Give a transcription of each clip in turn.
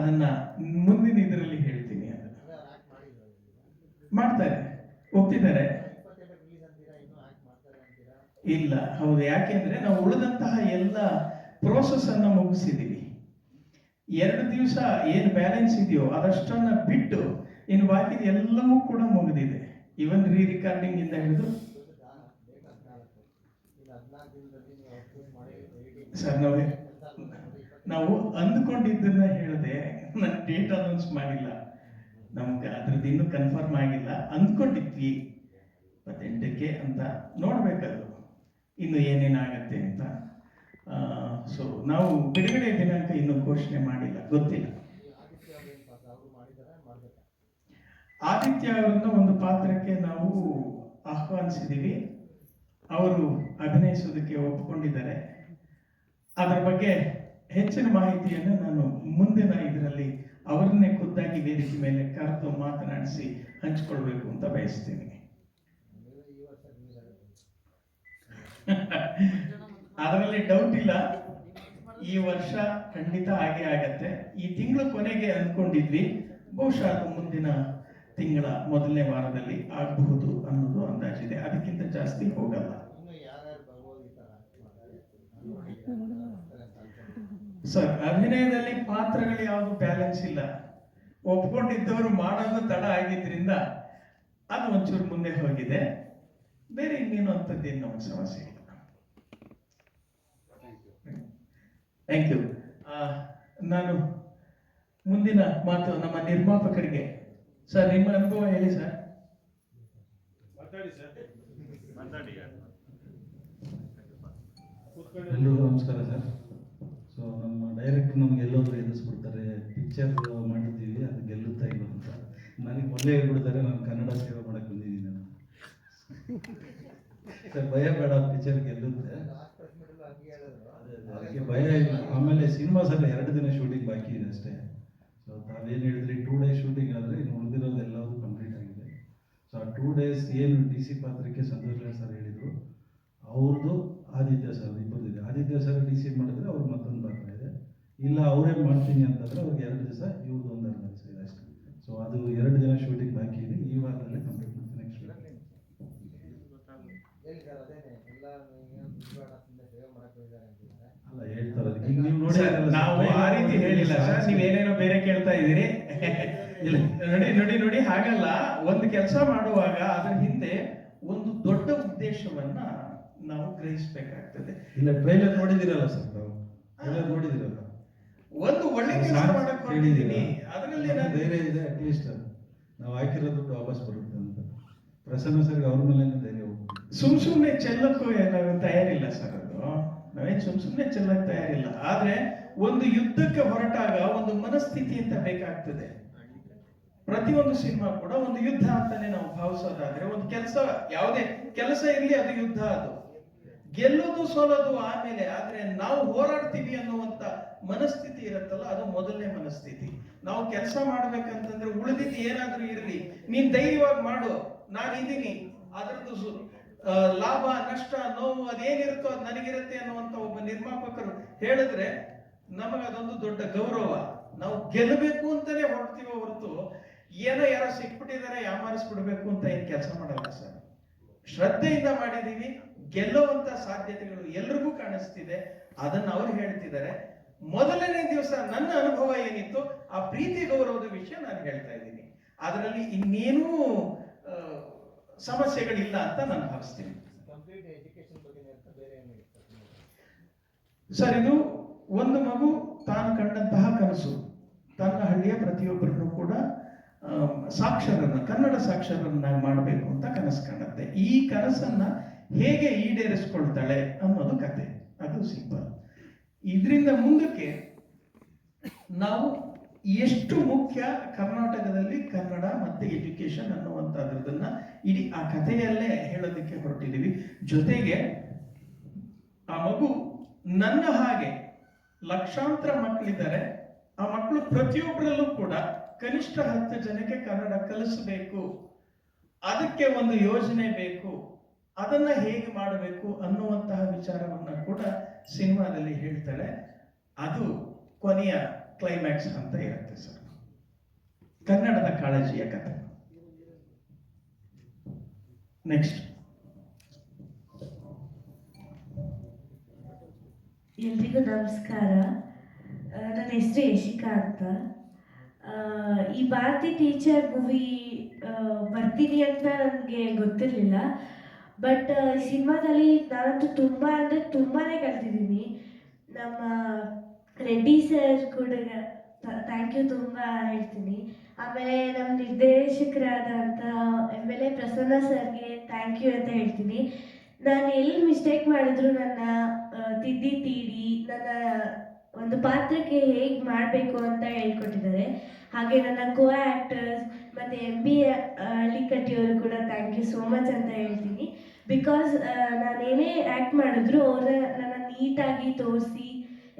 ಅದನ್ನ ಮುಂದಿನ ಇದರಲ್ಲಿ ಹೇಳ್ತೀನಿ ಮಾಡ್ತಾರೆ, ಒಪ್ತಿದ್ದಾರೆ. ಇಲ್ಲ, ಹೌದು. ಯಾಕೆಂದ್ರೆ ನಾವು ಉಳಿದಂತಹ ಎಲ್ಲ ಪ್ರೋಸೆಸ್ ಅನ್ನ ಮುಗಿಸಿದೀವಿ. ಎರಡು ದಿವಸ ಏನು ಬ್ಯಾಲೆನ್ಸ್ ಇದೆಯೋ ಅದಷ್ಟನ್ನ ಬಿಟ್ಟು ಇನ್ನು ಬಾಕಿ ಎಲ್ಲವೂ ಕೂಡ ಮುಗಿದಿದೆ. ಇವನ್ ರೀ ರಿಕಾರ್ಡಿಂಗ್ ಇಂದ ಹಿಡಿದು. ಸರ್, ನಾವು ನಾವು ಅಂದ್ಕೊಂಡಿದ್ದನ್ನ ಹೇಳಿದೆ ನಾನು ಡೇಟ್ ಅನೌನ್ಸ್ ಮಾಡಿಲ್ಲ. ನಮ್ಗೆ ಅದ್ರದ್ದು ಇನ್ನೂ ಕನ್ಫರ್ಮ್ ಆಗಿಲ್ಲ. ಅಂದ್ಕೊಂಡಿದ್ವಿ. ಇಪ್ಪತ್ತೆಂಟಕ್ಕೆ ಅಂತ ನೋಡ್ಬೇಕದು. ಇನ್ನು ಏನೇನಾಗತ್ತೆ ಅಂತ. ಸೊ ನಾವು ಬಿಡುಗಡೆ ದಿನಾಂಕ ಇನ್ನೂ ಘೋಷಣೆ ಮಾಡಿಲ್ಲ. ಗೊತ್ತಿಲ್ಲ. ಆದಿತ್ಯ ಅವರನ್ನ ಒಂದು ಪಾತ್ರಕ್ಕೆ ನಾವು ಆಹ್ವಾನಿಸಿದ್ದೀವಿ ಅವರು ಅಭಿನಯಿಸೋದಕ್ಕೆ ಒಪ್ಪಿಕೊಂಡಿದ್ದಾರೆ ಅದರ ಬಗ್ಗೆ ಹೆಚ್ಚಿನ ಮಾಹಿತಿಯನ್ನು ನಾನು ಮುಂದಿನ ಇದರಲ್ಲಿ ಅವರನ್ನೇ ಖುದ್ದಾಗಿ ವೇದಿಕೆ ಮೇಲೆ ಕರೆದು ಮಾತನಾಡಿಸಿ ಹಂಚಿಕೊಳ್ಬೇಕು ಅಂತ ಬಯಸ್ತೀನಿ. ಅದರಲ್ಲಿ ಡೌಟ್ ಇಲ್ಲ. ಈ ವರ್ಷ ಖಂಡಿತ ಹಾಗೆ ಆಗತ್ತೆ. ಈ ತಿಂಗಳ ಕೊನೆಗೆ ಅಂದ್ಕೊಂಡಿದ್ವಿ. ಬಹುಶಃ ಅದು ಮುಂದಿನ ತಿಂಗಳ ಮೊದಲನೇ ವಾರದಲ್ಲಿ ಆಗಬಹುದು ಅನ್ನೋದು ಅಂದಾಜಿದೆ. ಅದಕ್ಕಿಂತ ಜಾಸ್ತಿ ಹೋಗಲ್ಲ. ಸರ್ ಅಭಿನಯದಲ್ಲಿ ಪಾತ್ರಗಳು ಯಾವುದು ಬ್ಯಾಲೆನ್ಸ್ ಇಲ್ಲ. ಒಪ್ಕೊಂಡಿದ್ದವರು ಮಾಡೋದು ತಡ ಆಗಿದ್ರಿಂದ ಅದು ಒಂಚೂರು ಮುಂದೆ ಹೋಗಿದೆ. ಬೇರೆ ಇನ್ನೇನು ಅಂತದ್ದೇನು ನಮಗೆ ಸಮಸ್ಯೆ ಇಲ್ಲ. ಥ್ಯಾಂಕ್ ಯು ನಾನು ಮುಂದಿನ ಮಾತು ನಮ್ಮ ನಿರ್ಮಾಪಕರಿಗೆ. ಸರ್ ನಿಮ್ಮ ಅನುಭವ ಹೇಳಿ ಸರ್ ಎಲ್ಲರೂ ನಮಸ್ಕಾರ ಸರ್ ಸೊ ನಮ್ಮ ಡೈರೆಕ್ಟ್ ನಮ್ಗೆ ಎಲ್ಲೋದ್ರು ಎದುರಿಸ್ಬಿಡ್ತಾರೆ ಪಿಕ್ಚರ್ ಮಾಡಿದ್ದೀವಿ ಅದು ಗೆಲ್ಲುತ್ತಾ ಇಲ್ಲ ಅಂತ. ನನಗೆ ಮೊದಲೇ ಹೇಳ್ಬಿಡ್ತಾರೆ ನಾನು ಕನ್ನಡ ಸೇವೆ ಮಾಡಕ್ಕೆ ಬಂದಿದ್ದೀನಿ ನಾನು ಸರ್ ಭಯ ಬೇಡ ಪಿಕ್ಚರ್ ಗೆಲ್ಲುತ್ತೆ. ಅದೇ, ಅದೇ, ಅದಕ್ಕೆ ಭಯ ಇಲ್ಲ. ಆಮೇಲೆ ಸಿನಿಮಾ ಸಲ ಎರಡು ದಿನ ಶೂಟಿಂಗ್ ಬಾಕಿ ಇದೆ ಅಷ್ಟೇ. ಸೊ ತಾವೇನು ಹೇಳಿದ್ರಿ ಟೂ ಡೇಸ್ ಶೂಟಿಂಗ್ ಆದರೆ ಇನ್ನು ಉಳಿದಿರೋದು ಎಲ್ಲವೂ ಕಂಪ್ಲೀಟ್ ಆಗಿದೆ. ಸೊ ಆ ಟೂ ಡೇಸ್ ಏನು ಡಿ ಸಿ ಪಾತ್ರಕ್ಕೆ ಸಂತೋಷ್ ಸರ್ ಹೇಳಿದರು ಅವ್ರದ್ದು ಆದಿತ್ಯ ಸರ್ ಇಬ್ಬರದಿದೆ ಆದಿತ್ಯ ಸರ್ ಡಿ ಸಿ ಮಾಡಿದ್ರೆ ಅವ್ರು ಮತ್ತೊಂದು ಇಲ್ಲ ಅವರೇ ಮಾಡ್ತೀನಿ ಅಂತಂದ್ರೆ ಅವ್ರಿಗೆ ಎರಡು ದಿವಸ ಇವ್ರದ್ದು ಒಂದು ಎರಡು ದಿವಸ ಇದೆ ಅಷ್ಟೇ. ಸೊ ಅದು ಎರಡು ದಿನ ಶೂಟಿಂಗ್ ಬಾಕಿ ಇದೆ. ಈ ವಾರದಲ್ಲಿ ಕಂಪ್ಲೀಟ್ ಮಾಡ್ತೀನಿ ನೆಕ್ಸ್ಟ್ ವೀಕ್ ಅಲ್ಲ ಹೇಳ್ತಾರೆ ಈಗ ನೀವು ನೋಡಿ ನಾವು ಆ ರೀತಿ ಹೇಳಿಲ್ಲ. ಸರ್ ಏನೇನೋ ಬೇರೆ ಕೇಳ್ತಾ ಇದ್ದೀರಿ? ಇಲ್ಲ. ನೋಡಿ ನೋಡಿ ನೋಡಿ ಹಾಗಲ್ಲ. ಒಂದು ಕೆಲಸ ಮಾಡುವಾಗ ಅದರ ಹಿಂದೆ ಒಂದು ದೊಡ್ಡ ಉದ್ದೇಶವನ್ನ ನಾವು ಗ್ರಹಿಸಬೇಕಾಗ್ತದೆ. ಇಲ್ಲ ಟ್ರೈಲರ್ ನೋಡಿದಿರಲ್ಲ ಸರ್ ನಾವು? ಟ್ರೈಲರ್ ನೋಡಿದಿರಲ್ಲ ಒಂದು ಒಳ್ಳೆ ಕೆಲಸ ಮಾಡಕ್ಕೆ ಮಾಡಕ್? ಹೊರಟಿದ್ದೀನಿ ಅದರಲ್ಲಿ ನಾನು ಧೈರ್ಯ ಇದೆ ಅಟ್ಲೀಸ್ಟ್ ನಾವು ಹಾಕಿರೋ ದುಡ್ಡು ವಾಪಸ್ ಬರುತ್ತೆ ಅಂತ. ಪ್ರಸನ್ನ ಸರ್ ಅವ್ರ ಮೇಲೆ ಧೈರ್ಯ ಸುಮ್ ಸುಮ್ನೆ ಚೆಲ್ಲಕ್ಕೂ ಏನಾದ್ರು ತಯಾರಿಲ್ಲ ಸರ್ ಅದು. ನಾವೇನ್ ಸುಮ್ ಸುಮ್ನೆ ಚೆಲ್ಲಕ್ ತಯಾರಿಲ್ಲ. ಆದ್ರೆ ಒಂದು ಯುದ್ಧಕ್ಕೆ ಹೊರಟಾಗ ಒಂದು ಮನಸ್ಥಿತಿ ಅಂತ ಬೇಕಾಗ್ತದೆ. ಪ್ರತಿಯೊಂದು ಸಿನಿಮಾ ಕೂಡ ಒಂದು ಯುದ್ಧ ಅಂತಾನೆ ನಾವು ಭಾವಿಸೋದಾದ್ರೆ ಒಂದು ಕೆಲಸ ಯಾವುದೇ ಕೆಲಸ ಇರಲಿ ಅದು ಯುದ್ಧ ಅದು. ಗೆಲ್ಲೋದು ಸೋಲೋದು ಆಮೇಲೆ ಆದ್ರೆ ನಾವು ಹೋರಾಡ್ತೀವಿ ಅನ್ನುವಂತ ಮನಸ್ಥಿತಿ ಇರುತ್ತಲ್ಲ, ಅದು ಮೊದಲನೇ ಮನಸ್ಥಿತಿ. ನಾವು ಕೆಲಸ ಮಾಡ್ಬೇಕಂತಂದ್ರೆ ಉಳಿದಿದ್ದು ಏನಾದ್ರೂ ಇರಲಿ. ನೀನ್ ಧೈರ್ಯವಾಗಿ ಮಾಡು. ನಾನಿದ್ದೀನಿ ಅದರದ್ದು ಲಾಭ, ನಷ್ಟ, ನೋವು, ಅದೇನಿರುತ್ತೋ ಅದು ನನಗಿರುತ್ತೆ ಅನ್ನುವಂತ ಒಬ್ಬ ನಿರ್ಮಾಪಕರು ಹೇಳಿದ್ರೆ ನಮಗೆ ಅದೊಂದು ದೊಡ್ಡ ಗೌರವ. ನಾವು ಗೆಲ್ಲಬೇಕು ಅಂತಲೇ ಹೊರಡ್ತೀವೋ ಹೊರತು ಏನೋ ಯಾರೋ ಸಿಕ್ಬಿಟ್ಟಿದ್ದಾರೆ, ಯಾಮಾರಿಸ್ಬಿಡ್ಬೇಕು ಅಂತ ಏನ್ ಕೆಲಸ ಮಾಡಲ್ಲ ಸರ್. ಶ್ರದ್ಧೆಯಿಂದ ಮಾಡಿದೀವಿ. ಗೆಲ್ಲುವಂತ ಸಾಧ್ಯತೆಗಳು ಎಲ್ರಿಗೂ ಕಾಣಿಸ್ತಿದೆ. ಅದನ್ನ ಅವ್ರು ಹೇಳ್ತಿದ್ದಾರೆ. ಮೊದಲನೇ ದಿವಸ ನನ್ನ ಅನುಭವ ಏನಿತ್ತು ಆ ಪ್ರೀತಿ ಗೌರವದ ವಿಷಯ ನಾನು ಹೇಳ್ತಾ ಇದ್ದೀನಿ. ಅದರಲ್ಲಿ ಇನ್ನೇನೂ ಸಮಸ್ಯೆಗಳಿಲ್ಲ ಅಂತ ನಾನು ಭಾವಿಸ್ತೀನಿ. ಸರ್ ಇದು ಒಂದು ಮಗು ತಾನು ಕಂಡಂತಹ ಕನಸು. ತನ್ನ ಹಳ್ಳಿಯ ಪ್ರತಿಯೊಬ್ಬರನ್ನು ಕೂಡ ಸಾಕ್ಷರನ್ನ ಕನ್ನಡ ಸಾಕ್ಷರನ್ನಾಗಿ ಮಾಡಬೇಕು ಅಂತ ಕನಸು ಕಾಣುತ್ತೆ ಈ ಕನಸನ್ನ ಹೇಗೆ ಈಡೇರಿಸ್ಕೊಳ್ತಾಳೆ ಅನ್ನೋದು ಕತೆ. ಅದು ಸಿಂಪಲ್ ಇದರಿಂದ ಮುಂದಕ್ಕೆ ನಾವು ಎಷ್ಟು ಮುಖ್ಯ ಕರ್ನಾಟಕದಲ್ಲಿ ಕನ್ನಡ ಮತ್ತು ಎಜುಕೇಶನ್ ಅನ್ನುವಂಥದ್ರದನ್ನ ಇಡೀ ಆ ಕಥೆಯಲ್ಲೇ ಹೇಳೋದಕ್ಕೆ ಹೊರಟಿದ್ದೀವಿ. ಜೊತೆಗೆ ಆ ಮಗು ನನ್ನ ಹಾಗೆ ಲಕ್ಷಾಂತರ ಮಕ್ಕಳಿದ್ದಾರೆ. ಆ ಮಕ್ಕಳು ಪ್ರತಿಯೊಬ್ಬರಲ್ಲೂ ಕೂಡ ಕನಿಷ್ಠ ಹತ್ತು ಜನಕ್ಕೆ ಕನ್ನಡ ಕಲಿಸಬೇಕು. ಅದಕ್ಕೆ ಒಂದು ಯೋಜನೆ ಬೇಕು. ಅದನ್ನ ಹೇಗೆ ಮಾಡಬೇಕು ಅನ್ನುವಂತಹ ವಿಚಾರವನ್ನು ಕೂಡ ಸಿನಿಮಾದಲ್ಲಿ ಹೇಳ್ತಾಳೆ. ಅದು ಕೊನೆಯ ಕ್ಲೈಮ್ಯಾಕ್ಸ್ ಅಂತ ಇರುತ್ತೆ ಸರ್. ಕನ್ನಡದ ಕಾಳಜಿಯ ಕಥೆ. ನೆಕ್ಸ್ಟ್ ಎಲ್ರಿಗೂ ನಮಸ್ಕಾರ. ನನ್ನ ಹೆಸರು ಯಶಿಕಾ ಅಂತ. ಈ ಭಾರತಿ ಟೀಚರ್ ಮೂವಿ ಬರ್ತೀನಿ ಅಂತ ನನಗೆ ಗೊತ್ತಿರಲಿಲ್ಲ. ಬಟ್ ಸಿನಿಮಾದಲ್ಲಿ ನಾನಂತೂ ತುಂಬ ಅಂದರೆ ತುಂಬಾ ಕಲ್ತಿದ್ದೀನಿ. ನಮ್ಮ ರೆಡ್ಡಿ ಸರ್ ಕೂಡ ಥ್ಯಾಂಕ್ ಯು ತುಂಬ ಹೇಳ್ತೀನಿ. ಆಮೇಲೆ ನಮ್ಮ ನಿರ್ದೇಶಕರಾದಂಥ ಎಂ ಎಲ್ ಎ ಪ್ರಸನ್ನ ಸರ್ಗೆ ಥ್ಯಾಂಕ್ ಯು ಅಂತ ಹೇಳ್ತೀನಿ. ನಾನು ಎಲ್ಲಿ ಮಿಸ್ಟೇಕ್ ಮಾಡಿದ್ರು ನನ್ನ ತಿದ್ದಿ ತೀಡಿ ನನ್ನ ಒಂದು ಪಾತ್ರಕ್ಕೆ ಹೇಗೆ ಮಾಡಬೇಕು ಅಂತ ಹೇಳ್ಕೊಟ್ಟಿದ್ದಾರೆ. ಹಾಗೆ ನನ್ನ ಕೋ ಆ್ಯಕ್ಟರ್ಸ್ ಮತ್ತು ಎಂ ಬಿ ಹಳ್ಳಿಕಟ್ಟಿಯವರು ಕೂಡ ಥ್ಯಾಂಕ್ ಯು ಸೋ ಮಚ್ ಅಂತ ಹೇಳ್ತೀನಿ. ಬಿಕಾಸ್ ನಾನೇನೇ ಆ್ಯಕ್ಟ್ ಮಾಡಿದ್ರು ಅವ್ರ ನನ್ನ ನೀಟಾಗಿ ತೋರಿಸಿ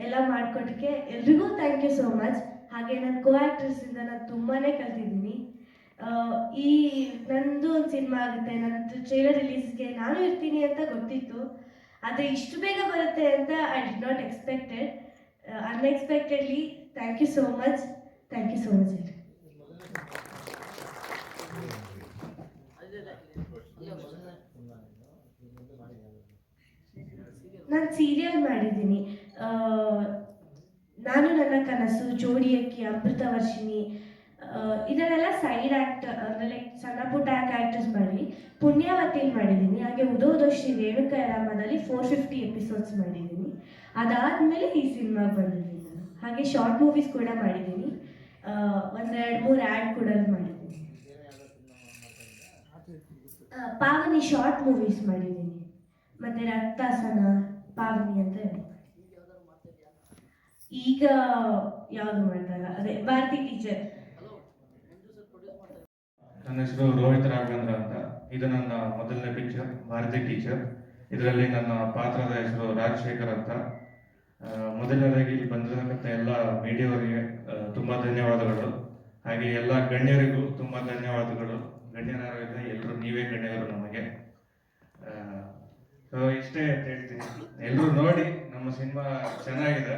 ಎಲ್ಲ ಮಾಡಿಕೊಟ್ಟಕ್ಕೆ ಎಲ್ರಿಗೂ ಥ್ಯಾಂಕ್ ಯು ಸೋ ಮಚ್ ಹಾಗೆ ನನ್ನ ಕೋ ಆ್ಯಕ್ಟರ್ಸಿಂದ ನಾನು ತುಂಬಾ ಕಲ್ತಿದ್ದೀನಿ. ಈ ನಂದು ಒಂದು ಸಿನಿಮಾ ಆಗುತ್ತೆ. ನನ್ನದು ಟ್ರೇಲರ್ ರಿಲೀಸ್ಗೆ ನಾನು ಇರ್ತೀನಿ ಅಂತ ಗೊತ್ತಿತ್ತು. ಆದರೆ ಇಷ್ಟು ಬೇಗ ಬರುತ್ತೆ ಅಂತ I did not expected unexpectedly thank you so much thank you so much ನಾನು ಸೀರಿಯಲ್ ಮಾಡಿದ್ದೀನಿ. ನಾನು ನನ್ನ ಕನಸು, ಜೋಡಿ ಅಕ್ಕಿ, ಅಮೃತ ವರ್ಷಿಣಿ ಇದನ್ನೆಲ್ಲ ಸೈಡ್ ಆ್ಯಕ್ಟರ್ ಅಂದರೆ ಲೈಕ್ ಸಣ್ಣ ಪುಟ್ಟ ಆ್ಯಕ್ಟರ್ಸ್ ಮಾಡಿ ಪುಣ್ಯಾವತಿಲಿ ಮಾಡಿದ್ದೀನಿ. ಹಾಗೆ ಉದೋದೋಶ್ರೀ ರೇಣುಕಾ ರಾಮದಲ್ಲಿ ಫೋರ್ ಫಿಫ್ಟಿ ಎಪಿಸೋಡ್ಸ್ ಮಾಡಿದ್ದೀನಿ. ಅದಾದಮೇಲೆ ಈ ಸಿನಿಮಾ ಬಂದಿದ್ದೀನಿ ಹಾಗೆ ಶಾರ್ಟ್ ಮೂವೀಸ್ ಕೂಡ ಮಾಡಿದ್ದೀನಿ. ಒಂದೆರಡು ಮೂರು ಆ್ಯಡ್ ಕೂಡ ಮಾಡಿದ್ದೀನಿ. ಪಾವನಿ ಶಾರ್ಟ್ ಮೂವೀಸ್ ಮಾಡಿದ್ದೀನಿ. ಮತ್ತು ರಕ್ತಾಸನ ಪಾವನಿ ಅಂತ. ಈಗ ಯಾವ್ದು ಮಾಡ್ತಾರ? ಅದೇ, ಭಾರತಿ ಟೀಚರ್ ನನ್ನ ಹೆಸರು ರೋಹಿತ್ ರಾಘವೇಂದ್ರ ಅಂತ. ಇದು ನನ್ನ ಮೊದಲನೇ ಪಿಕ್ಚರ್ ಭಾರತಿ ಟೀಚರ್ ಇದರಲ್ಲಿ ನನ್ನ ಪಾತ್ರದ ಹೆಸರು ರಾಜಶೇಖರ್ ಅಂತ. ಮೊದಲನೇದಾಗಿ ಇಲ್ಲಿ ಬಂದಿರತಕ್ಕಂಥ ಎಲ್ಲ ಮೀಡಿಯಾವರಿಗೆ ತುಂಬಾ ಧನ್ಯವಾದಗಳು. ಹಾಗೆ ಎಲ್ಲ ಗಣ್ಯರಿಗೂ ತುಂಬ ಧನ್ಯವಾದಗಳು. ಗಣ್ಯರಾಗಿದ್ದ ಎಲ್ಲರೂ ನೀವೇ ಗಣ್ಯರು ನಮಗೆ. ಸೊ ಇಷ್ಟೇ ಅಂತ ಹೇಳ್ತೀನಿ. ಎಲ್ಲರೂ ನೋಡಿ, ನಮ್ಮ ಸಿನಿಮಾ ಚೆನ್ನಾಗಿದೆ.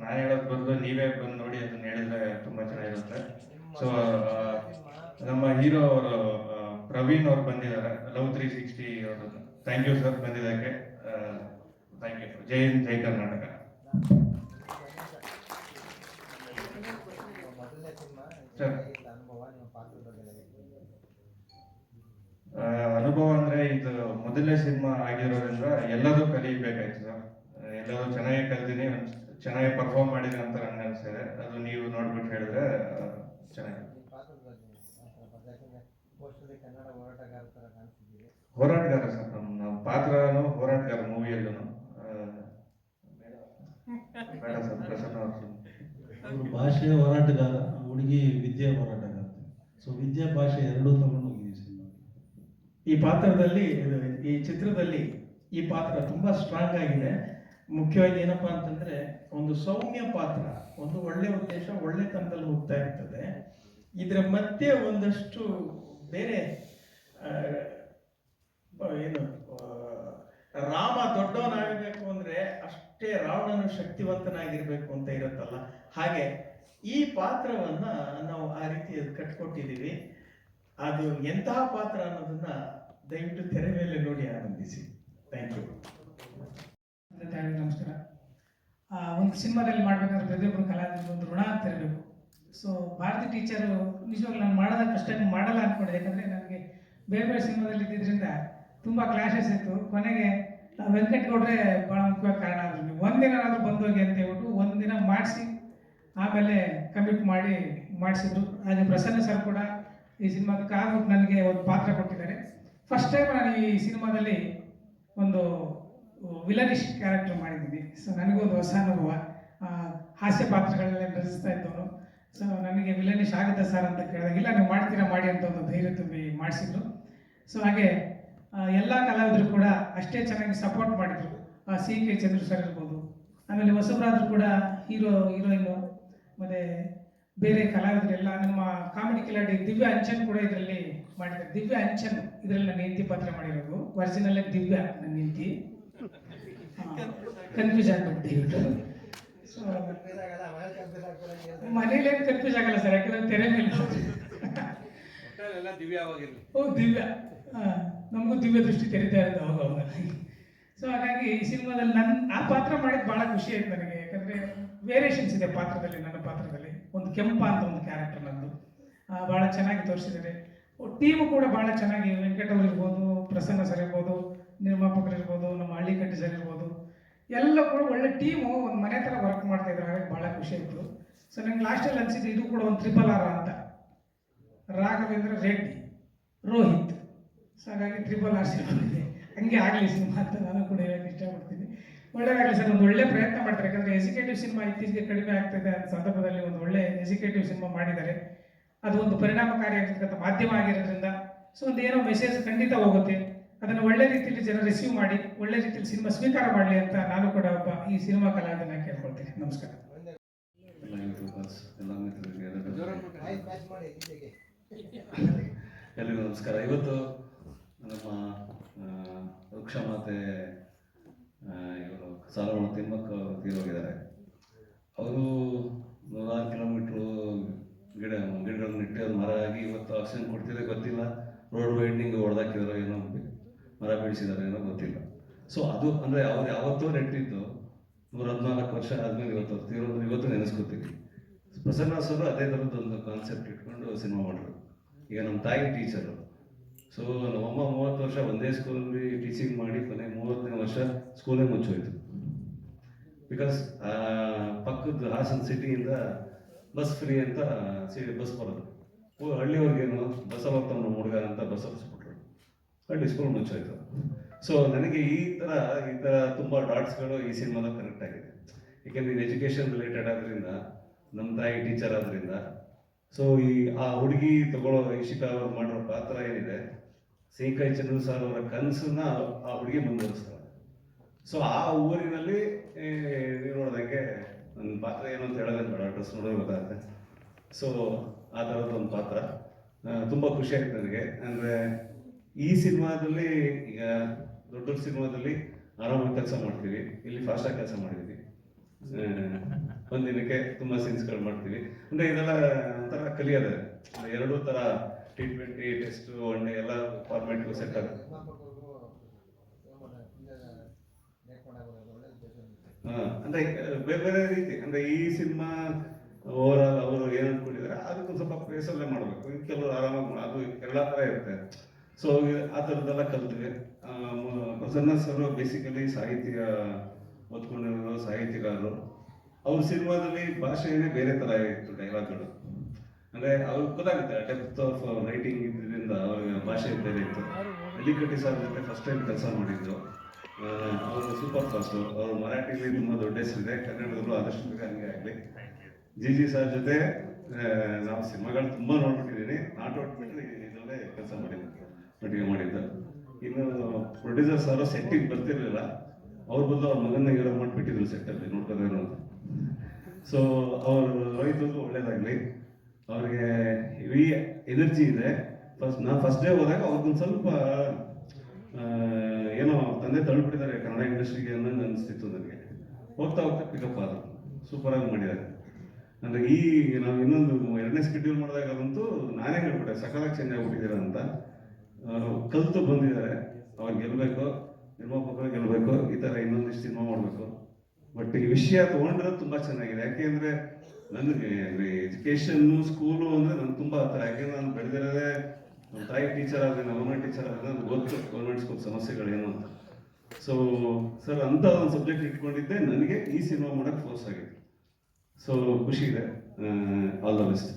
ನಾನು ಹೇಳೋದ್ ಬದಲು ನೀವೇ ಬಂದು ನೋಡಿ ಅದನ್ನ ಹೇಳಿದ್ರೆ ತುಂಬಾ ಚೆನ್ನಾಗಿರುತ್ತೆ. ಸೊ ನಮ್ಮ ಹೀರೋ ಅವರು ಪ್ರವೀಣ್ ಅವ್ರು ಬಂದಿದ್ದಾರೆ. ಲವ್ ತ್ರೀ ಸಿಕ್ಸ್ಟಿ ಅವರು ಥ್ಯಾಂಕ್ ಯು ಸರ್ ಬಂದಿದ್ದಕ್ಕೆ. ಥ್ಯಾಂಕ್ ಯು ಜೈ ಹಿಂದ್, ಜೈ ಕರ್ನಾಟಕ ಮೊದಲನೇ ಸಿನಿಮಾ ಸರ್. ಹೇಗಿತ್ತು ಅನುಭವ ನಿಮ್ಮ ಪಾತ್ರದ ಬಗ್ಗೆ ಹೇಗಿತ್ತು? ಆ, ಅನುಭವ ಅಂದ್ರೆ ಇದು ಮೊದಲನೇ ಸಿನಿಮಾ ಆಗಿರೋದ್ರಿಂದ ಎಲ್ಲದೂ ಕಲಿಬೇಕಾಯ್ತು ಸರ್. ಎಲ್ಲರೂ ಚೆನ್ನಾಗಿ ಕಲ್ತೀನಿ, ಚೆನ್ನಾಗಿ ಪರ್ಫಾರ್ಮ್ ಮಾಡಿದ್ರೆ ಅಂತ ನಂಗೆ ಅನ್ಸಿದೆ ಅದು ನೀವು ನೋಡ್ಬಿಟ್ಟು ಹೇಳಿದ್ರೆ ಚೆನ್ನಾಗಿ ಹೋರಾಟಗಾರ ಸರ್ ನಮ್ಮ ಪಾತ್ರನು ಹೋರಾಟಗಾರ ಮೂವಿಯಲ್ಲೂ ಬೇಡ ಭಾಷೆಯ ಹೋರಾಟಗಾರ, ಹುಡುಗಿ ವಿದ್ಯೆ ಹೋರಾಟಗಾರ. ಸೊ ವಿದ್ಯೆ ಭಾಷೆ ಎರಡೂ ತಗೊಂಡು ಈ ಪಾತ್ರದಲ್ಲಿ, ಈ ಚಿತ್ರದಲ್ಲಿ ಈ ಪಾತ್ರ ತುಂಬಾ ಸ್ಟ್ರಾಂಗ್ ಆಗಿದೆ. ಮುಖ್ಯವಾಗಿ ಏನಪ್ಪಾ ಅಂತಂದ್ರೆ, ಒಂದು ಸೌಮ್ಯ ಪಾತ್ರ, ಒಂದು ಒಳ್ಳೆ ಉದ್ದೇಶ, ಒಳ್ಳೆ ತನದಲ್ಲಿ ಹೋಗ್ತಾ ಇರ್ತದೆ. ಇದರ ಮಧ್ಯೆ ಒಂದಷ್ಟು ಬೇರೆ ಏನು ರಾಮ ದೊಡ್ಡವನಾಗಬೇಕು ಅಂದ್ರೆ ಅಷ್ಟೇ ರಾವಣನು ಶಕ್ತಿವಂತನಾಗಿರ್ಬೇಕು ಅಂತ ಇರುತ್ತಲ್ಲ. ಹಾಗೆ ಈ ಪಾತ್ರವನ್ನ ನಾವು ಆ ರೀತಿ ಕಟ್ಕೊಟ್ಟಿದ್ದೀವಿ. ಅದು ಎಂತಹ ಪಾತ್ರ ಅನ್ನೋದನ್ನ ದಯವಿಟ್ಟು ತೆರೆ ಮೇಲೆ ನೋಡಿ ಆನಂದಿಸಿ. ಥ್ಯಾಂಕ್ ಯು ನಮಸ್ಕಾರ. ಒಂದು ಸಿನಿಮಾದಲ್ಲಿ ಮಾಡ್ಬೇಕಾದ್ರೆ ಪ್ರತಿಯೊಬ್ಬರು ಕಲಾವಿದರು ಒಂದು ಋಣ ಅಂತ ಇರಬೇಕು ಸೊ ಭಾರತಿ ಟೀಚರು ನಿಜವಾಗ್ಲೂ ನಾನು ಮಾಡೋದ ಕಷ್ಟ ಮಾಡಲ್ಲ ಅಂದ್ಕೊಂಡೆ ಯಾಕಂದರೆ ನನಗೆ ಬೇರೆ ಬೇರೆ ಸಿನಿಮಾದಲ್ಲಿ ಇದ್ದಿದ್ದರಿಂದ ತುಂಬ ಕ್ಲಾಶಸ್ ಇತ್ತು. ಕೊನೆಗೆ ಆ ವೆಂಕಟ್ ಗೌಡ್ರೆ ಭಾಳ ಮುಖ್ಯವಾಗಿ ಕಾರಣ ಆದ್ರು ನೀವು ಒಂದಿನಾದ್ರೂ ಬಂದೋಗಿ ಅಂತ ಹೇಳ್ಬಿಟ್ಟು ಒಂದಿನ ಮಾಡಿಸಿ, ಆಮೇಲೆ ಕಮಿಟ್ ಮಾಡಿ, ಮಾಡಿಸಿದ್ರು. ಹಾಗೆ ಪ್ರಸನ್ನ ಸರ್ ಕೂಡ ಈ ಸಿನಿಮಾಕ್ಕೆ ಕಾರ್ ನನಗೆ ಒಂದು ಪಾತ್ರ ಕೊಟ್ಟಿದ್ದಾರೆ. ಫಸ್ಟ್ ಟೈಮ್ ನಾನು ಈ ಸಿನಿಮಾದಲ್ಲಿ ಒಂದು ವಿಲನಿಶ್ ಕ್ಯಾರೆಕ್ಟರ್ ಮಾಡಿದ್ದೀನಿ. ಸೊ ನನಗೊಂದು ಹೊಸ ಅನುಭವ. ಹಾಸ್ಯ ಪಾತ್ರಗಳನ್ನೆಲ್ಲ ನಟಿಸ್ತಾ ಇದ್ದವನು. ಸೊ ನನಗೆ ವಿಲನಿಶ್ ಆಗುತ್ತೆ ಸರ್ ಅಂತ ಕೇಳಿದಾಗ, ಇಲ್ಲ, ನೀವು ಮಾಡ್ತೀರಾ, ಮಾಡಿ ಅಂತ ಒಂದು ಧೈರ್ಯ ತುಂಬಿ ಮಾಡಿಸಿದ್ರು. ಸೊ ಹಾಗೆ ಎಲ್ಲ ಕಲಾವಿದರು ಕೂಡ ಅಷ್ಟೇ ಚೆನ್ನಾಗಿ ಸಪೋರ್ಟ್ ಮಾಡಿದ್ರು. ಸಿ ಕೆ ಚಂದ್ರ ಸರ್ ಇರ್ಬೋದು. ಆಮೇಲೆ ಹೊಸಬರಾದ್ರು ಕೂಡ ಹೀರೋ ಹೀರೋಯಿನು ಮತ್ತು ಬೇರೆ ಕಲಾವಿದರೆಲ್ಲ, ನಮ್ಮ ಕಾಮಿಡಿ ಕಿಲಾಡಿ ದಿವ್ಯ ಅಂಚನ್ ಕೂಡ ಇದರಲ್ಲಿ ಮಾಡಿದ್ದಾರೆ ದಿವ್ಯ ಅಂಚನ್ ಇದರಲ್ಲಿ ನನ್ನ ಹೆಂಡತಿ ಪಾತ್ರ ಮಾಡಿರೋದು. ಒರಿಜಿನಲ್ ದಿವ್ಯ ನನ್ನ ಹೆಂಡತಿ. ಕನ್ಫ್ಯೂಸ್ ಆಗ್ಬಿಟ್ಟು ದಯವಿಟ್ಟು ಸೊ ಕನ್ಫ್ಯೂಸ್ ಆಗಲ್ಲ ಮನೇಲಿ ಕನ್ಫ್ಯೂಸ್ ಆಗಲ್ಲ ಸರ್ ಯಾಕಂದ್ರೆ ತೆರೆ ಮೇಲೆ. ಓ ದಿವ್ಯ. ನಮಗೂ ದಿವ್ಯ ದೃಷ್ಟಿ ತೆರಿತಾ ಇರೋದು ಅವಾಗ ಅವಾಗ. ಸೊ ಹಾಗಾಗಿ ಈ ಸಿನಿಮಾದಲ್ಲಿ ನನ್ನ ಆ ಪಾತ್ರ ಮಾಡಿದ್ ಬಹಳ ಖುಷಿ ಆಯ್ತು ನನಗೆ. ಯಾಕಂದ್ರೆ ವೇರಿಯೇಷನ್ಸ್ ಇದೆ ಪಾತ್ರದಲ್ಲಿ ನನ್ನ ಪಾತ್ರದಲ್ಲಿ. ಒಂದು ಕೆಂಪ ಅಂತ ಒಂದು ಕ್ಯಾರೆಕ್ಟರ್ ನಂದು. ಬಹಳ ಚೆನ್ನಾಗಿ ತೋರಿಸಿದ್ದಾರೆ. ಟೀಮು ಕೂಡ ಬಹಳ ಚೆನ್ನಾಗಿ ವೆಂಕಟ್ ಅವ್ರು ಇರ್ಬೋದು ಪ್ರಸನ್ನ ಸರ್ ಇರ್ಬೋದು, ನಿರ್ಮಾಪಕರು ಇರ್ಬೋದು, ನಮ್ಮ ಹಳ್ಳಿಕಟ್ಟಿ ಸರ್ ಇರ್ಬೋದು. ಎಲ್ಲ ಕೂಡ ಒಳ್ಳೆ ಟೀಮು ಒಂದು ಮನೆ ಥರ ವರ್ಕ್ ಮಾಡ್ತಾ ಇದ್ದಾರೆ ಹಾಗಾಗಿ ಭಾಳ ಖುಷಿ ಆಯಿತು. ಸೊ ನಂಗೆ ಲಾಸ್ಟಲ್ಲಿ ಅನಿಸಿದ್ದು ಇದು ಕೂಡ ಒಂದು ಟ್ರಿಪಲ್ ಆರ್ ಅಂತ. ರಾಘವೇಂದ್ರ ರೆಡ್ಡಿ, ರೋಹಿತ್. ಸೊ ಹಾಗಾಗಿ ಟ್ರಿಪಲ್ ಆರ್ ಸಿನಿಮಾ ಹಂಗೆ ಆಗಲಿ ಸಿನಿಮಾ ಅಂತ ನಾನು ಕೂಡ ಹೇಳಕ್ಕೆ ಇಷ್ಟಪಡ್ತೀನಿ. ಒಳ್ಳೆಯದಾಗಲಿ ಸರ್ ಒಂದು ಒಳ್ಳೆ ಪ್ರಯತ್ನ ಮಾಡ್ತಾರೆ. ಯಾಕಂದರೆ ಎಜುಕೇಟಿವ್ ಸಿನಿಮಾ ಇತ್ತೀಚೆಗೆ ಕಡಿಮೆ ಆಗ್ತಿದೆ ಅಂತ ಸಂದರ್ಭದಲ್ಲಿ ಒಂದು ಒಳ್ಳೆ ಎಜುಕೇಟಿವ್ ಸಿನಿಮಾ ಮಾಡಿದ್ದಾರೆ. ಅದು ಒಂದು ಪರಿಣಾಮಕಾರಿ ಆಗಿರ್ತಕ್ಕಂಥ ಮಾಧ್ಯಮ ಆಗಿರೋದ್ರಿಂದ ಸೊ ಒಂದು ಏನೋ ಮೆಸೇಜ್ ಖಂಡಿತ ಹೋಗುತ್ತೆ. ಅದನ್ನು ಒಳ್ಳೆ ರೀತಿಯಲ್ಲಿ ಜನ ರಿಸೀವ್ ಮಾಡಿ, ಒಳ್ಳೆ ರೀತಿಯಲ್ಲಿ ಸಿನಿಮಾ ಸ್ವೀಕಾರ ಮಾಡಲಿ ಅಂತ ನಾನು ಕೂಡ ಒಬ್ಬ ಈ ಸಿನಿಮಾ ಕಲಾವಿದನ ಕೇಳ್ಕೊಳ್ತೀನಿ. ನಮಸ್ಕಾರ. ಎಲ್ಲರಿಗೂ ನಮಸ್ಕಾರ. ಇವತ್ತು ನಮ್ಮ ವೃಕ್ಷಮಾತೆ ವೃಕ್ಷ ಮಾತೆ ಇವರು ಸಾಲವಣ ತಿಮ್ಮಕ್ಕ ತೀರೋಗಿದ್ದಾರೆ. ಅವರು ನೂರಾರು ಕಿಲೋಮೀಟ್ರು ಗಿಡ, ಗಿಡಗಳನ್ನ ಇಟ್ಟು ಅದು ಮರ ಆಗಿ ಇವತ್ತು ಆಕ್ಸಿಜನ್ ಕೊಡ್ತಿದೆ ಗೊತ್ತಿಲ್ಲ. ರೋಡ್ ವೈಂಡಿಂಗ್ ಹೊಡೆದಾಕಿದಾರೋ ಏನೋ ಮರ ಬೆಳೆಸಿದಾರೋ ಏನೋ ಗೊತ್ತಿಲ್ಲ. ಸೊ ಅದು ಅಂದರೆ ಅವ್ರು ಯಾವತ್ತೋ ನೆಟ್ಟಿದ್ದು ನೂರ ಹದಿನಾಲ್ಕು ವರ್ಷ ಆದಮೇಲೆ ಇವತ್ತು ತೀರೋದು ಇವತ್ತು ನೆನೆಸ್ಕೊತೀವಿ. ಪ್ರಸನ್ನ ಸರ್ ಅದೇ ಒಂದು ಕಾನ್ಸೆಪ್ಟ್ ಇಟ್ಕೊಂಡು ಸಿನಿಮಾ ಮಾಡಿದ್ರು ಈಗ ನಮ್ಮ ತಾಯಿ ಟೀಚರು ಸೊ ನಮ್ಮಮ್ಮ ಮೂವತ್ತು ವರ್ಷ ಒಂದೇ ಸ್ಕೂಲಲ್ಲಿ ಟೀಚಿಂಗ್ ಮಾಡಿ ಕೊನೆ ಮೂವತ್ತನೇ ವರ್ಷ ಸ್ಕೂಲೇ ಮುಚ್ಚೋಯ್ತು. ಬಿಕಾಸ್ ಪಕ್ಕದ ಹಾಸನ ಸಿಟಿಯಿಂದ ಬಸ್ ಫ್ರೀ ಅಂತ ಸಿಟಿ ಬಸ್ ಬರೋದು. ಹಳ್ಳಿಯವ್ರಿಗೇನು ಬಸ್ಸಲ್ಲಿ ಹೋಗ್ತಾವ ನಮ್ಮ ಹುಡುಗ ಅಂತ ಬಸ್ ಹತ್ತಿಸ್ಬಿಟ್ರು ಹಳ್ಳಿ ಸ್ಕೂಲ್ ಮುಚ್ಚೋಯ್ತು. ಸೊ ನನಗೆ ಈ ಥರ ಈ ಥರ ತುಂಬ ಡಾಟ್ಸ್ಗಳು ಈ ಸಿನಿಮಾದ ಕನೆಕ್ಟ್ ಆಗಿದೆ. ಏಕೆಂದರೆ ಇದು ಎಜುಕೇಷನ್ ರಿಲೇಟೆಡ್ ಆದ್ದರಿಂದ ನಮ್ಮ ತಾಯಿ ಟೀಚರ್ ಆದ್ರಿಂದ ಸೊ ಈ, ಆ ಹುಡುಗಿ ತಗೊಳ್ಳೋ ಇಶಿಕಾ ಅವರು ಮಾಡಿರೋ ಪಾತ್ರ ಏನಿದೆ ಸಿಂಕಾಯಿ ಚಂದ್ರ ಸರ್ ಅವರ ಕನಸನ್ನ ಆ ಹುಡುಗಿ ಮುಂದುವರಿಸ್ತಾರೆ ಸೊ ಆ ಊರಿನಲ್ಲಿ ನೋಡೋದಕ್ಕೆ ನನ್ನ ಪಾತ್ರ ಏನು ಅಂತ ಹೇಳೋದೇ ಬೇಡ ಡ್ರೆಸ್ ನೋಡೋದು ಗೊತ್ತಾಗುತ್ತೆ. ಸೊ ಆ ಥರದ್ದು ಒಂದು ಪಾತ್ರ. ತುಂಬ ಆಯ್ತು ನನಗೆ. ಅಂದರೆ ಈ ಸಿನಿಮಾದಲ್ಲಿ, ಈಗ ದೊಡ್ಡ ಸಿನಿಮಾದಲ್ಲಿ ಆರಾಮಾಗಿ ಕೆಲಸ ಮಾಡ್ತೀವಿ. ಇಲ್ಲಿ ಫಾಸ್ಟಾಗಿ ಕೆಲಸ ಮಾಡಿದ್ದೀವಿ ಒಂದು ದಿನಕ್ಕೆ ತುಂಬಾ ಸೀನ್ಸ್ಗಳು ಮಾಡ್ತೀವಿ. ಅಂದರೆ ಇದೆಲ್ಲ ಒಂಥರ ಕಲಿಯೋದೇ. ಎರಡೂ ಥರ ಟಿ ಟ್ವೆಂಟಿ ಟೆಸ್ಟ್ ಡೇ ಎಲ್ಲ ಫಾರ್ಮೆಟ್ಗೂ ಸೆಟ್ ಆಗುತ್ತೆ ನಿರ್ಮಾಪಕರಿಗೂ ನೇರ್ಕೊಂಡಾಗೋದು ಒಳ್ಳೆ ಬೇಸರ ಹಾ, ಅಂದ್ರೆ ಬೇರೆ ಬೇರೆ ರೀತಿ ಅಂದ್ರೆ ಈ ಸಿನಿಮಾ ಓವರ್ ಆಲ್ ಅವರು ಏನ್ ಅನ್ಕೊಂಡಿದ್ದಾರೆ ಅದಕ್ಕೊಂದು ಸ್ವಲ್ಪ ಪ್ಲೇಸಲ್ಲೇ ಮಾಡಬೇಕು. ಕೆಲವರು ಆರಾಮಾಗಿ ಮಾಡ್- ಅದು ಎಲ್ಲ ತರ ಇರುತ್ತೆ. ಸೊ ಆ ಥರದ್ದೆಲ್ಲ ಕಲ್ತ್ವಿ. ಮ- ಪ್ರಸನ್ನ ಸರ್ ಬೇಸಿಕಲಿ ಸಾಹಿತ್ಯ ಓದ್ಕೊಂಡಿರೋ ಸಾಹಿತ್ಯಗಾರರು. ಅವ್ರ ಸಿನಿಮಾದಲ್ಲಿ ಭಾಷೆನೇ ಬೇರೆ ಥರ ಇತ್ತು ಡೈಲಾಗ್ಗಳು ಅಂದ್ರೆ ಅವ್ರಿಗೆ ಗೊತ್ತಾಗುತ್ತೆ ಡೆಪ್ತ್ ಆಫ್ ರೈಟಿಂಗ್ ಇದ್ರಿಂದ ಅವ್ರಿಗೆ ಭಾಷೆ ಬೇರೆ ಇತ್ತು. ಅಲಿಕಟ್ಟಿ ಸರ್ ಜೊತೆ ಫಸ್ಟ್ ಟೈಮ್ ಕೆಲಸ ಮಾಡಿದ್ದು. ಆ, ಅವರು ಸೂಪರ್ ಫಾಸ್ಟು ಅವರು ಮರಾಠಿಲಿ ತುಂಬ ದೊಡ್ಡ ಹೆಸರಿದೆ. ಕನ್ನಡದಲ್ಲೂ ಆದಷ್ಟು ಬೇಗ ಹಂಗೆ ಆಗಲಿ. ಜಿ ಜಿ ಸರ್ ಜೊತೆ ನಾವು ಸಿನಿಮಾಗಳು ತುಂಬ ನೋಡ್ಬಿಟ್ಟಿದ್ದೀನಿ ನಾಟ್ ಔಟ್ ಬಿಟ್ಟರೆ ಇದರಲ್ಲೇ ಕೆಲಸ ಮಾಡಿದ್ದು. ಒಟ್ಟಿಗೆ ಮಾಡಿದ್ದು. ಇನ್ನು ಪ್ರೊಡ್ಯೂಸರ್ ಸರ್ ಸೆಟ್ಟಿಗೆ ಬರ್ತಿರ್ಲಿಲ್ಲ. ಅವ್ರ ಬದಲು ಅವ್ರ ಮಗನ ಹೀರೋ ಮಾಡಿಬಿಟ್ಟಿದ್ರು ಸೆಟ್ಟಲ್ಲಿ ನೋಡ್ಕೋದೇನೋ ಸೊ ಅವರು ರೈತರಿಗೂ ಒಳ್ಳೇದಾಗಲಿ. ಅವ್ರಿಗೆ ಹೆವಿ ಎನರ್ಜಿ ಇದೆ. ಫಸ್ಟ್ ನಾ ಫಸ್ಟ್ ಡೇ ಹೋದಾಗ ಅವ್ರಿಗೊಂದು ಸ್ವಲ್ಪ ಏನೋ ತಂದೆ ತಳ್ಳಿಬಿಟ್ಟಿದ್ದಾರೆ ಕನ್ನಡ ಇಂಡಸ್ಟ್ರಿಗೆ ಅನ್ನೋದು ಅನಿಸ್ತಿತ್ತು ನನಗೆ. ಹೋಗ್ತಾ ಹೋಗ್ತಾ ಪಿಕಪ್ ಆದರು. ಸೂಪರಾಗಿ ಮಾಡಿದ್ದಾರೆ. ಅಂದರೆ ಈ ನಾವು ಇನ್ನೊಂದು ಎರಡನೇ ಸ್ಕೆಡ್ಯೂಲ್ ಮಾಡಿದಾಗಂತೂ ನಾನೇ ಹೇಳ್ಬಿಟ್ಟೆ, ಸಕಾಲಕ್ಕೆ ಚೇಂಜ್ ಆಗಿಬಿಟ್ಟಿದ್ದೀರ ಅಂತ. ಕಲಿತು ಬಂದಿದ್ದಾರೆ. ಅವ್ರು ಗೆಲ್ಲಬೇಕು ನಿರ್ಮಾಪಕರು ಗೆಲ್ಲಬೇಕು ಈ ಥರ ಇನ್ನೊಂದಿಷ್ಟು ಸಿನಿಮಾ ಮಾಡಬೇಕು. ಬಟ್ ಈ ವಿಷಯ ತೊಗೊಂಡಿರೋದು ತುಂಬ ಚೆನ್ನಾಗಿದೆ. ಯಾಕೆಂದ್ರೆ ನನಗೆ ಎಜುಕೇಷನ್ನು ಸ್ಕೂಲು ಅಂದರೆ ನನ್ಗೆ ತುಂಬ ಹತ್ತಿರ ಯಾಕೆಂದ್ರೆ ನಾನು ಬೆಳೆದಿರೋದೇ ನಮ್ಮ ತಾಯಿ ಟೀಚರ್ ಆದ್ರೆ ಗೌರ್ಮೆಂಟ್ ಟೀಚರ್ ಆದ್ರೆ ಗೊತ್ತು ಗೌರ್ಮೆಂಟ್ ಸ್ಕೂಲ್ ಸಮಸ್ಯೆಗಳೇನು ಅಂತ. ಸೊ ಸರ್ ಅಂತ ಒಂದು ಸಬ್ಜೆಕ್ಟ್ ಇಟ್ಕೊಂಡಿದ್ದೆ, ನನಗೆ ಈ ಸಿನಿಮಾ ಮಾಡೋಕ್ಕೆ ಫೋರ್ಸ್ ಆಗಿತ್ತು ಸೊ ಖುಷಿ ಇದೆ. All the best